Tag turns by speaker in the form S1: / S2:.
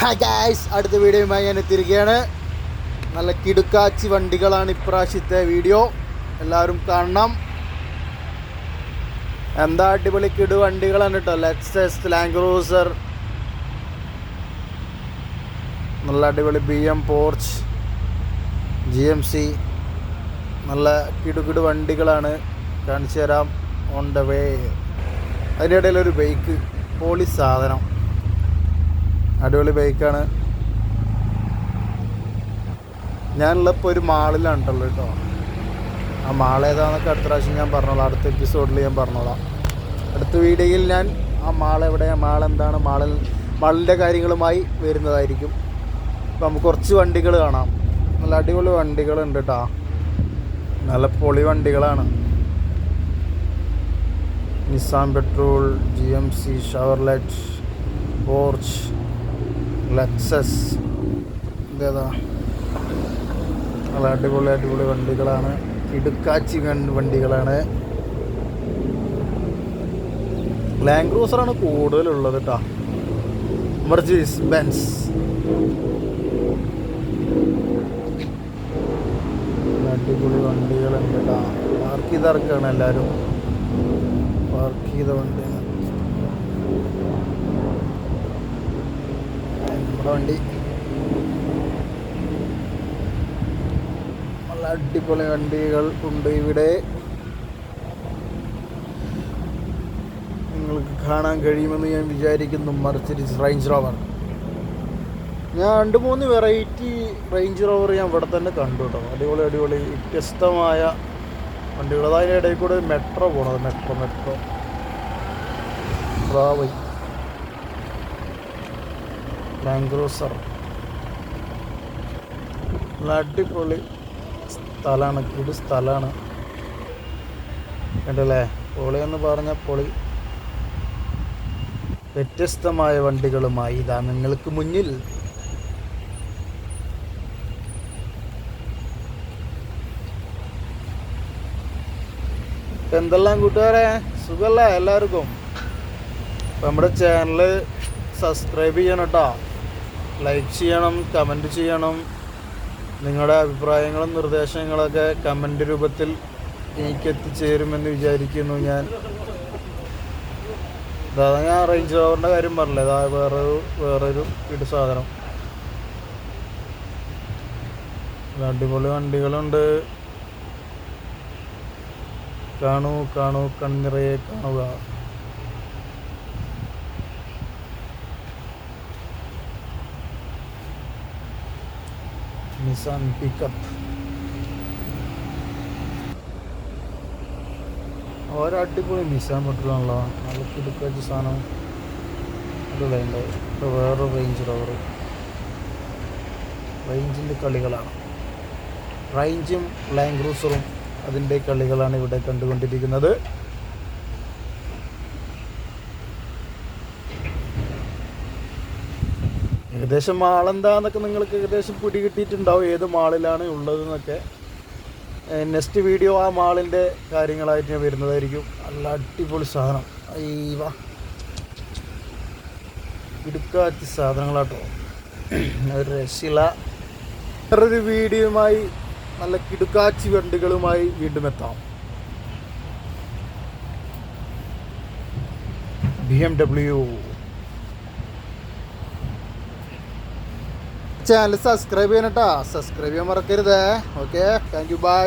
S1: Hi guys അടുത്ത വീഡിയോയുമായി ഞാൻ എത്തിയിരിക്കുകയാണ്. നല്ല കിടുക്കാച്ചി വണ്ടികളാണ് ഇപ്രാവശ്യത്തെ വീഡിയോ. എല്ലാവരും കാണണം. എന്താ അടിപൊളി കിടു വണ്ടികളാണ് കേട്ടോ. ലെക്സസ് ലാൻഡ് ക്രൂസർ നല്ല അടിപൊളി B M Porsche G M C നല്ല കിടുകിടു വണ്ടികളാണ്. കാണിച്ചു തരാം. ഓൺ ദ വേ അതിന്റെ ഇടയിൽ ഒരു ബൈക്ക് പോളി സാധനം. അടിപൊളി ബൈക്കാണ്. ഞാനുള്ളപ്പോൾ ഒരു മാളിലാണ് കേട്ടോ ആ മാൾ ഏതാണെന്നൊക്കെ അടുത്ത പ്രാവശ്യം ഞാൻ പറഞ്ഞോളാം. അടുത്ത എപ്പിസോഡിൽ ഞാൻ പറഞ്ഞോളാം. അടുത്ത വീഡിയോയിൽ ഞാൻ ആ മാൾ എവിടെയാണ് മാൾ എന്താണ് മാളിൽ മാളിന്റെ കാര്യങ്ങളുമായി വരുന്നതായിരിക്കും. അപ്പം നമുക്ക് കുറച്ച് വണ്ടികൾ കാണാം. നല്ല അടിപൊളി വണ്ടികളുണ്ട് കേട്ടോ. നല്ല പൊളി വണ്ടികളാണ്. Nissan Patrol G M C Chevrolet Porsche Lexus ഇതേതാ നല്ല അടിപൊളി അടിപൊളി വണ്ടികളാണ്. ഇടുക്കാച്ചി വണ്ടികളാണ്. ലാൻഡ് ക്രൂസറാണ് കൂടുതലുള്ളത് കേട്ടോ മെർജീസ് ബെൻസ് അടിപൊളി വണ്ടികളുണ്ട് കേട്ടോ പാർക്ക് ചെയ്തറക്കാണ് എല്ലാവരും പാർക്ക് ചെയ്ത വണ്ടിയാണ് നമ്മുടെ വണ്ടി. നല്ല അടിപൊളി വണ്ടികൾ ഉണ്ട് ഇവിടെ. നിങ്ങൾക്ക് കാണാൻ കഴിയുമെന്ന് ഞാൻ വിചാരിക്കുന്നു. മർസിഡീസ് റേഞ്ച് റോവർ ഞാൻ രണ്ട് മൂന്ന് വെറൈറ്റി റേഞ്ച് റോവർ ഞാൻ ഇവിടെ തന്നെ കണ്ടു കേട്ടോ. അടിപൊളി അടിപൊളി വ്യത്യസ്തമായ വണ്ടികൾ. അതിന്റെ ഇടയിൽ കൂടെ മെട്രോ പോണത്. മെട്രോ മെട്രോ റാവൈ ലാൻഡ് ക്രൂസർ നല്ല അടിപൊളി സ്ഥലമാണ് ഗുഡ് സ്ഥലമാണ്. കണ്ടല്ലേ? പൊളി എന്ന് പറഞ്ഞ പൊളി. വ്യത്യസ്തമായ വണ്ടികളുമായി ഇതാ നിങ്ങൾക്ക് മുന്നിൽ. എന്തെല്ലാം കൂട്ടുകാരെ? സുഖല്ലേ എല്ലാവർക്കും? നമ്മുടെ ചാനൽ സബ്സ്ക്രൈബ് ചെയ്യണം കേട്ടോ. ലൈക്ക് ചെയ്യണം കമന്റ് ചെയ്യണം. നിങ്ങളുടെ അഭിപ്രായങ്ങളും നിർദ്ദേശങ്ങളൊക്കെ കമന്റ് രൂപത്തിൽ എനിക്ക് എത്തിച്ചേരുമെന്ന് വിചാരിക്കുന്നു ഞാൻ. അതാ ഞാൻ റേഞ്ച് റോവറിന്റെ കാര്യം പറഞ്ഞില്ല? ഇതാ വേറൊരു വേറൊരു വീട് സാധനം. അടിപൊളി വണ്ടികളുണ്ട്. കാണൂ കാണൂ കണ്ണിറയെ കാണുക. നിസാൻ പിക്കപ്പ് ഓരോ അടിപൊളി നിസാൻ പെട്രോളാണല്ലോ. നല്ല കിടുക്കാച്ച സാധനം. അടിപൊളിയുണ്ട് ഇപ്പോൾ വേറെ റേഞ്ച് റവർ റേഞ്ചിന്റെ കളികളാണ്. റേഞ്ചും ലാൻഡ് ക്രൂസറും അതിന്റെ കളികളാണ് ഇവിടെ കണ്ടുകൊണ്ടിരിക്കുന്നത്. ഏകദേശം മാളെന്താന്നൊക്കെ നിങ്ങൾക്ക് ഏകദേശം പിടി കിട്ടിയിട്ടുണ്ടാവും ഏത് മാളിലാണ് ഉള്ളതെന്നൊക്കെ. നെക്സ്റ്റ് വീഡിയോ ആ മാളിന്റെ കാര്യങ്ങളായിട്ട് ഞാൻ വരുന്നതായിരിക്കും. നല്ല അടിപൊളി സാധനം. അയ്യവ ഇടുക്കാത്തി സാധനങ്ങളാട്ടോ. ഒരു രക്ഷയില്ല വേറൊരു വീഡിയോയുമായി നല്ല കിടുക്കാച്ചി വണ്ടികളുമായി വീണ്ടും എത്താം. B M W channel subscribe ചെയ്യണം കേട്ടോ. സബ്സ്ക്രൈബ് ചെയ്യാൻ മറക്കരുത്. Okay thank you by